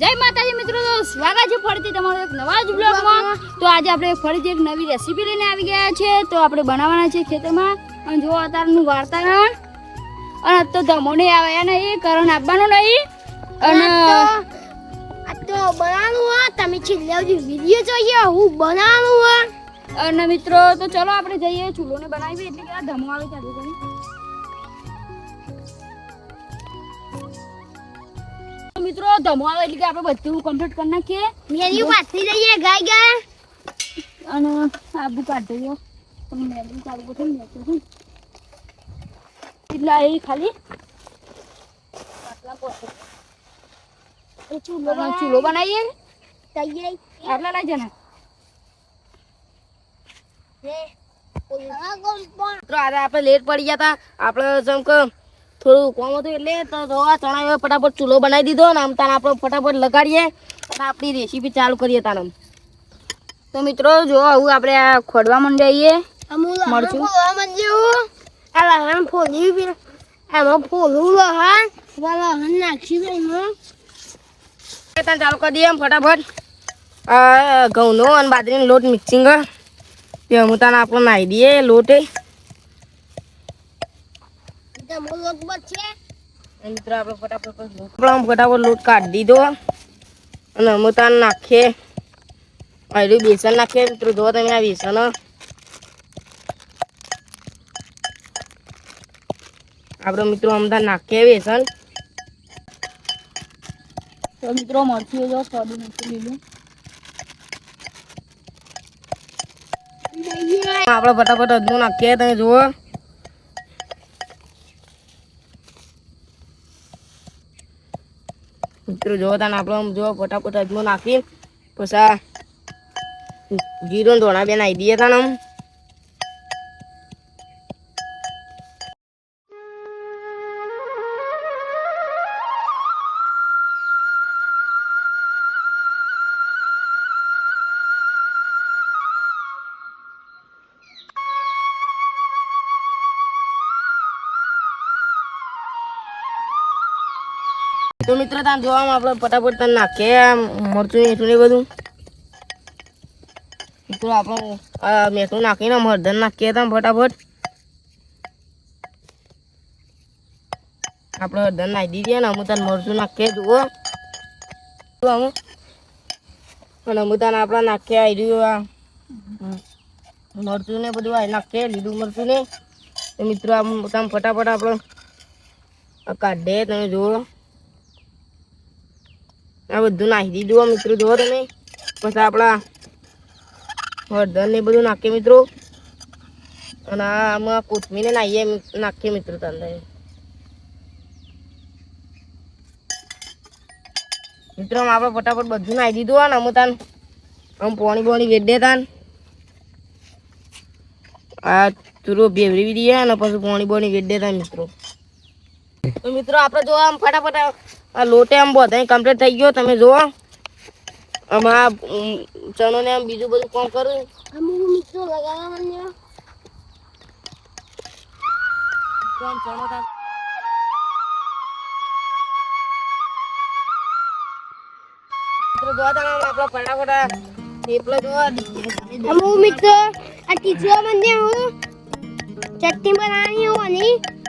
જય માતાજી મિત્રો તો સ્વાગત છે ફરીથી તમારો એક નવા જ બ્લોગમાં. તો આજે આપણે ફરીથી એક નવી રેસીપી લઈને આવી ગયા છે. તો આપણે બનાવવાના છે ખેતરમાં. અને જો અત્યારનું વાર્તાવરણ અને તો ધમો નહીં આવે એને એ કરણ આપવાનું નહીં. અને તો બનાવવાનું હોય. તમે છેલ્લે વીડિયો જોઈએ હું બનાવવાનું હોય. અને મિત્રો તો ચલો આપણે જઈએ. ચૂલોને બનાવીએ એટલે કે ધમો આવે ચાલુ કરી મિત્રો ધમો એટલે કે આપણે બધું કમ્પ્લીટ કરી નાખીએ. મેન્યુ પાછી જઈએ ગાય ગાય. અને આબુ કાઢી દઈએ તમે મેલું ચાલુ કરો મેલું છું એટલા એ ખાલી ચૂલો બનાવીએ. આટલા લાગે ને આપણે લેટ પડી ગયા હતા. આપણે જેમ કે થોડું કોમ હતું એટલે તો આ ચણા ફટાફટ ચૂલો બનાવી દીધો ને આમ તાને આપણે ફટાફટ લગાડીએ અને આપણી રેસીપી ચાલુ કરીએ તાને તો મિત્રો જો આવું આપણે આ ખોડવા મંડાઈએ. મળશું આ લહણ બી એમાં ફોલું લહણ. લહણ ચાલુ કરી દઈએ ફટાફટ. ઘઉંનો અને બાજરીનો લોટ મિક્સિંગ હું તાને આપણે નાહી દઈએ લોટ એ તમો લોક બચે અને મિત્રો આપણે ફટાફટ ફટાફટ લોટ કાઢી દીધો. અને અમે તાન નાખીએ. આયરું બેસન નાખીએ મિત્રો. જો તમે આ બેસન. આપણે મિત્રો અમદાર નાખીએ બેસન. તો મિત્રો મરચું જો સોડી નાખી લીધું આપણે ફટાફટ અજમો નાખીએ તમે જુઓ. મિત્રો જોવો તાને આપણે આમ જો ફટાફટ અજમો નાખી પછી જીરો ધોણા બેન આવી દઈએ તાને આમ. તો મિત્રો, તાન જોવામાં આપણે ફટાફટ તને નાખીએ મરચું એટલું ને બધું. મિત્રો, આપણે મેઠું નાખીને મરધન નાખીએ તમે ફટાફટ. આપણે હળદર નાખી દીધી ને અમુક તને મરચું નાખીએ, જુઓ. જુઓ અને અમુક તને આપણે નાખીએ આવી રહ્યું આ મરચું ને બધું આ નાખીએ, લીલું મરચું ને. મિત્રો, આમ તમે ફટાફટ આપણે કાઢીએ, તમે જુઓ. આ બધું નાખી દીધું મિત્રો, જુઓ તમે. પછી આપણા હળદર ને બધું નાખીએ મિત્રો. અને આમાં કોથમીને નાહીએ નાખીએ મિત્રો તમને મિત્રો આપણે ફટાફટ બધું નાખી દીધું હોય ને અમે તાન. આમ પોણી બોણી વેડે તાન. આ ચૂરો ભેવરી દઈએ અને પછી પોણી બોણી વેડે તાન મિત્રો. મિત્રો, આપણે જો આમ ફટાફટ આ- લોટે આમ બધા કમ્પ્લીટ થઈ ગયો તમે જુઓ. આમાં ચણો ને આમ બીજું બધું કામ કરું મિત્રો લગાવવા તા- મિત્રો આ ટીચવા માંડ્યા હું ચટણી બનાવવાની હું અને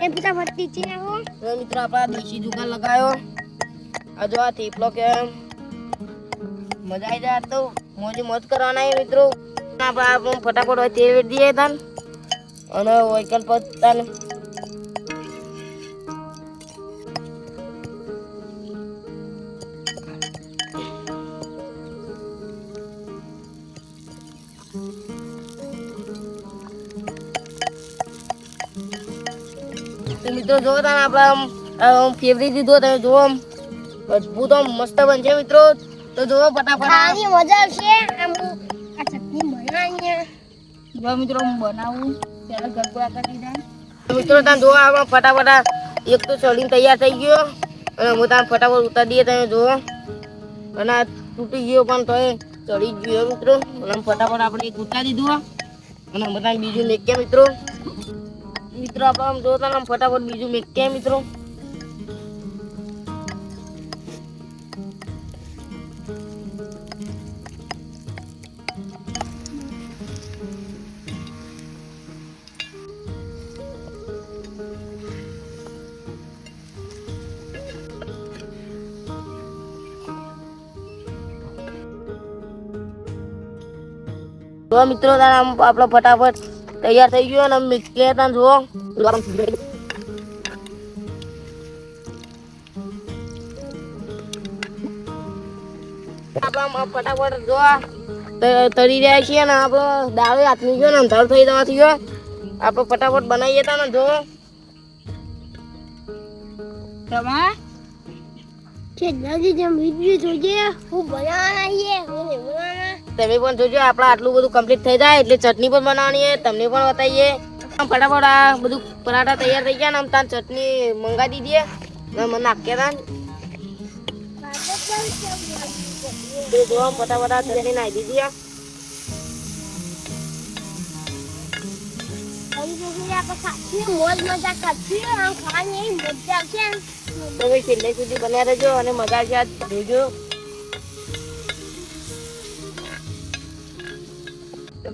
એ ટીચી નાખું મિત્રો આપણા દેશી દુકાન લગાયો. આ જો આ થીપલો કે મજા આવી જાય તો મોજી મોજ કરવાના મિત્રો. બાપ હું ફટાફટ હોય વેચી દઈએ તન. અને વહીકલ પર તાન તો મિત્રો, જોવો તને આપણે ફેવરી દીધો તમે આમ. મજબૂત આમ મસ્ત બનશે મિત્રો. તો જુઓ ફટાફટ. આ. ખાવાની મજા આવશે. આમ આ ચટણી બનાવીએ જો મિત્રો હું બનાવું. પહેલા ગરગોળા કરી દઉં મિત્રો તમે જુઓ આમાં ફટાફટ એક તો ચડીને તૈયાર થઈ ગયો. અને હું તમે ફટાફટ ઉતારી દઈએ તમે જુઓ. અને આ તૂટી ગયો પણ તોય ચડી ગયો મિત્રો. અને ફટાફટ આપણે એક ઉતારી દીધું અને બધા બીજું મેક્યા મિત્રો. મિત્રો આપણે આમ જોતા ફટાફટ બીજું મેક્યા મિત્રો. જો મિત્રો તારા આમ આપણો ફટાફટ તૈયાર થઈ ગયો અને મિક્સર તાન જુઓ. ફટાફટ જો તરી તળી રહ્યા છીએ ને આપણો દાળ હાથની ગયો ને અંધારું થઈ જવાથી ગયો. આપણે ફટાફટ બનાવીએ તા ને જો તમા? કે દાદી જેમ વીડિયો જોઈએ હું બનાવવાના છીએ હું નહીં બનાવવાના. તમે પણ જોજો, આપણે આટલું બધું કમ્પ્લીટ થઈ જાય એટલે ચટણી પણ બનાવવાની છે, તમને પણ બતાવીએ. ફટાફટ આ બધું પરાઠા તૈયાર થઈ ગયા ને, આમ તાર ચટણી મંગાવી દીધી મને નાખ્યા તા તો જો ફટાફટ ચટણી નાખી દીધી ને. તમે છેલ્લે સુધી બન્યા અને મજા આવશે જોજો.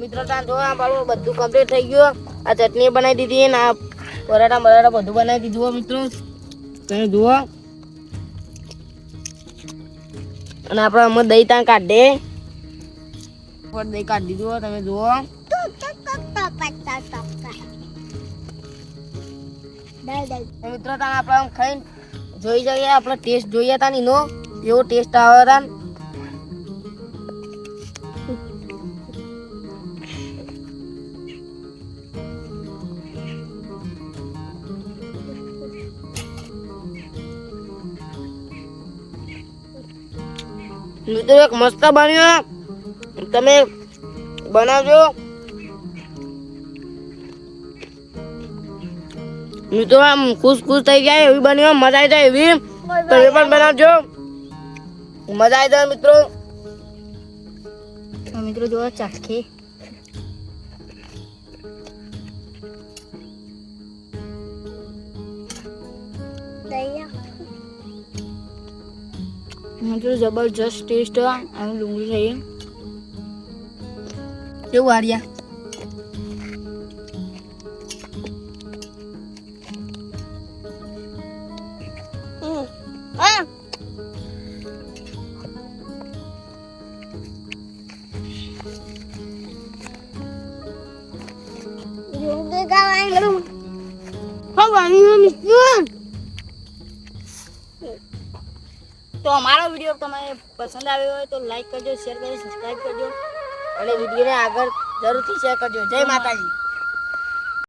તો મિત્રો તાન જો આ મારું બધું કમ્પ્લીટ થઈ ગયું. આ ચટણી બનાવી દીધી ને આ પરાઠા બરાઠા બધું બનાવી દીધું હો, મિત્રો. તમે જુઓ. અને આપણે આમાં દહીં ત્યાં કાઢે ઉપર દહીં કાઢી દીધું હો, તમે જુઓ. દાઈ દાઈ તો મિત્રો તાન આપણે આમ ખાઈને જોઈ જઈએ, આપણે ટેસ્ટ જોઈએ તા એનો એવો ટેસ્ટ આવે તાન. મિત્રો એક મસ્ત બન્યો તમે બનાવજો. મિત્રો આમ ખુશ ખુશ થઈ જાય એવી બન્યો મજા આવી જાય એવી. તમે પણ બનાવજો. મજા આવી જાય મિત્રો. મિત્રો જોવા ચાખી. મિત્રો જબરજસ્ત ટેસ્ટ આમ ડુંગળી થઈ. કેવું આર્યા? યોગ ગાવાનું ખાવાનું મિત્ર તો અમારો વીડિયો તમને પસંદ આવ્યો હોય તો લાઈક કરજો શેર કરજો સબસ્ક્રાઈબ કરજો. અને વિડીયોને આગળ જરૂરથી શેર કરજો. જય માતાજી.